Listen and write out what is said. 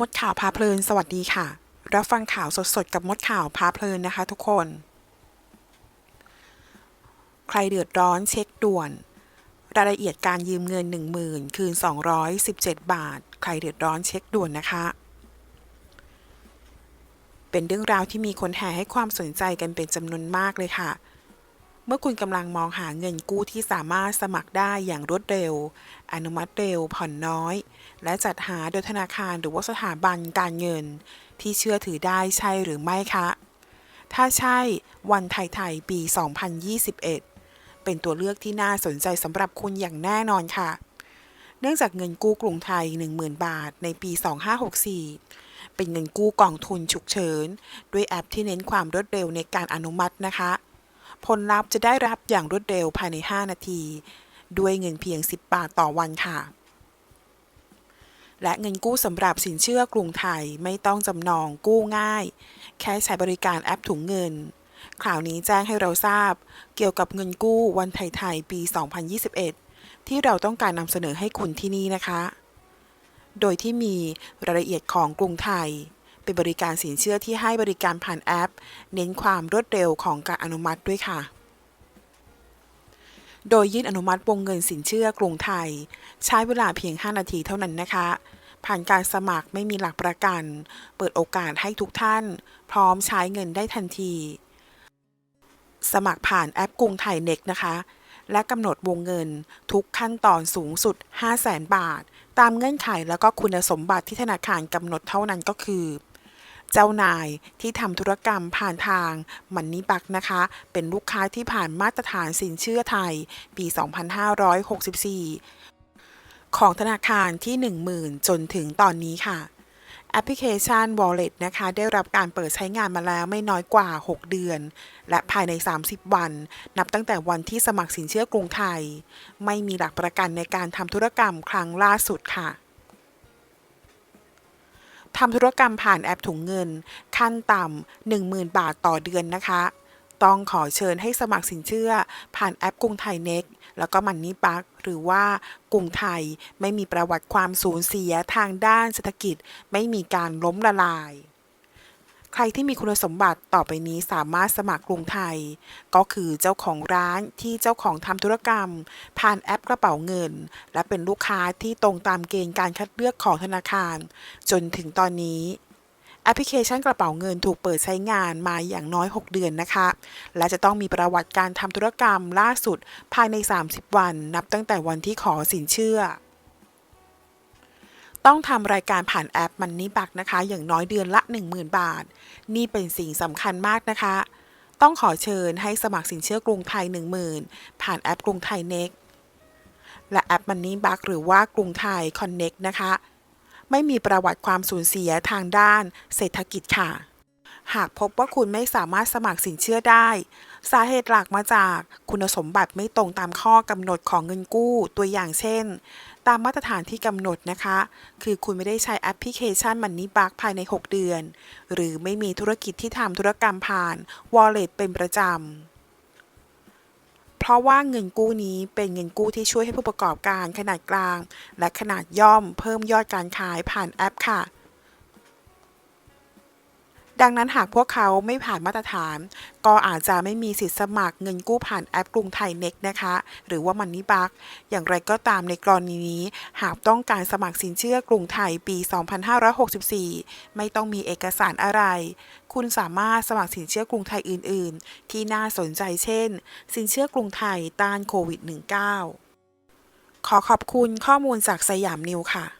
มดข่าวพาเพลิน สวัสดีค่ะ รับฟังข่าวสดๆ กับมดข่าวพาเพลินนะคะ ทุกคน ใครเดือดร้อนเช็คด่วน รายละเอียดการยืมเงิน 10,000 คืน 217 บาท ใครเดือดร้อนเช็คด่วนนะคะ เป็นเรื่องราวที่มีคนแห่ให้ความสนใจกันเป็นจำนวนมากเลยค่ะเมื่อคุณกำลังมองหาเงินกู้ที่สามารถสมัครได้อย่างรวดเร็ว อนุมัติเร็ว ผ่อนน้อย และจัดหาโดยธนาคารหรือว่าสถาบันการเงิน ที่เชื่อถือได้ใช่หรือไม่คะ ถ้าใช่วันไทยไทยปี 2021 เป็นตัวเลือกที่น่าสนใจสำหรับคุณอย่างแน่นอนค่ะ เนื่องจากเงินกู้กรุงไทย 10,000 บาทในปี 2564 เป็นเงินกู้กองทุนฉุกเฉิน ด้วยแอปที่เน้นความรวดเร็วในการอนุมัตินะคะ ผลลัพธ์จะได้รับอย่างรวดเร็วภายใน 5 นาที ด้วยเงินเพียง 10 บาทต่อวันค่ะ และเงินกู้สำหรับสินเชื่อกรุงไทยไม่ต้องจำนองกู้ง่าย แค่ใช้บริการแอปถุงเงิน ข่าวนี้แจ้งให้เราทราบ เกี่ยวกับเงินกู้วันไทยๆปี 2021 ที่เราต้องการนำเสนอให้คุณที่นี่นะคะ โดยที่มีรายละเอียดของกรุงไทย เป็นบริการสินเชื่อที่ให้บริการผ่านแอป เน้นความรวดเร็วของการอนุมัติด้วยค่ะ โดยยื่นอนุมัติวงเงินสินเชื่อกรุงไทย ใช้เวลาเพียง 5 นาทีเท่านั้นนะคะ ผ่านการสมัครไม่มีหลักประกัน เปิดโอกาสให้ทุกท่าน พร้อมใช้เงินได้ทันที สมัครผ่านแอปกรุงไทยเน็กนะคะ และกำหนดวงเงินทุกขั้นตอนสูงสุด 500,000 บาท ตามเงื่อนไขแล้วก็คุณสมบัติที่ธนาคารกำหนดเท่านั้นก็คือ เจ้านายที่ทำธุรกรรมผ่านทางมันนี่บักนะคะ เป็นลูกค้าที่ผ่านมาตรฐานสินเชื่อไทย ปี 2564 ของธนาคารที่ 10,000 จนถึงตอนนี้ค่ะแอปพลิเคชัน Wallet นะคะ ได้รับการเปิดใช้งานมาแล้วไม่น้อยกว่า 6 เดือน และภายใน 30 วัน นับตั้งแต่วันที่สมัครสินเชื่อกรุงไทย ไม่มีหลักประกันในการทำธุรกรรมครั้งล่าสุดค่ะ ทำธุรกรรมผ่านแอปถุงเงิน ขั้นต่ำ10,000 บาทต่อเดือนนะคะ ต้องขอเชิญให้สมัครสินเชื่อ ผ่านแอปกรุงไทยเน็กแล้วก็มันนี่ปักหรือว่ากรุงไทยไม่มีประวัติความสูญเสียทางด้านเศรษฐกิจ ไม่มีการล้มละลาย ใครที่มีคุณสมบัติต่อไปนี้สามารถสมัครกรุงไทย ก็คือเจ้าของร้านที่เจ้าของทำธุรกรรม ผ่านแอปกระเป๋าเงิน และเป็นลูกค้าที่ตรงตามเกณฑ์การคัดเลือกของธนาคาร จนถึงตอนนี้แอปพลิเคชันกระเป๋าเงินถูกเปิดใช้งานมาอย่างน้อย 6 เดือนนะคะ และจะต้องมีประวัติการทำธุรกรรมล่าสุดภายใน 30 วัน นับตั้งแต่วันที่ขอสินเชื่อ ต้องทำรายการผ่านแอปมันนี่บักนะคะ อย่างน้อยเดือนละ 10,000 บาท นี่เป็นสิ่งสำคัญมากนะคะ ต้องขอเชิญให้สมัครสินเชื่อกรุงไทย 10,000 ผ่านแอปกรุงไทยเน็กและแอปมันนี่บักหรือว่ากรุงไทยคอนเน็กนะคะ ไม่มีประวัติความสูญเสียทางด้านเศรษฐกิจค่ะ หากพบว่าคุณไม่สามารถสมัครสินเชื่อได้ สาเหตุหลักมาจากคุณสมบัติไม่ตรงตามข้อกำหนดของเงินกู้ตัวอย่างเช่น ตามมาตรฐานที่กำหนดนะคะ คือคุณไม่ได้ใช้แอปพลิเคชันมันนี่บักภายใน 6 เดือน หรือไม่มีธุรกิจที่ทำธุรกรรมผ่าน Wallet เป็นประจำเพราะว่าเงินกู้นี้เป็นเงินกู้ที่ช่วยให้ผู้ประกอบการขนาดกลาง และขนาดย่อมเพิ่มยอดการขายผ่านแอปค่ะ ดังนั้นหากพวกเขาไม่ผ่านมาตรฐาน ก็อาจจะไม่มีสิทธิสมัครเงินกู้ผ่านแอปกรุงไทยเน็กนะคะ หรือว่ามันนี่บักอย่างไรก็ตามในกรณีนี้ หากต้องการสมัครสินเชื่อกรุงไทยปี 2564 ไม่ต้องมีเอกสารอะไร คุณสามารถสมัครสินเชื่อกรุงไทยอื่น ๆ ที่น่าสนใจเช่น สินเชื่อกรุงไทยต้านโควิด -19 ขอขอบคุณข้อมูลจากสยามนิวค่ะ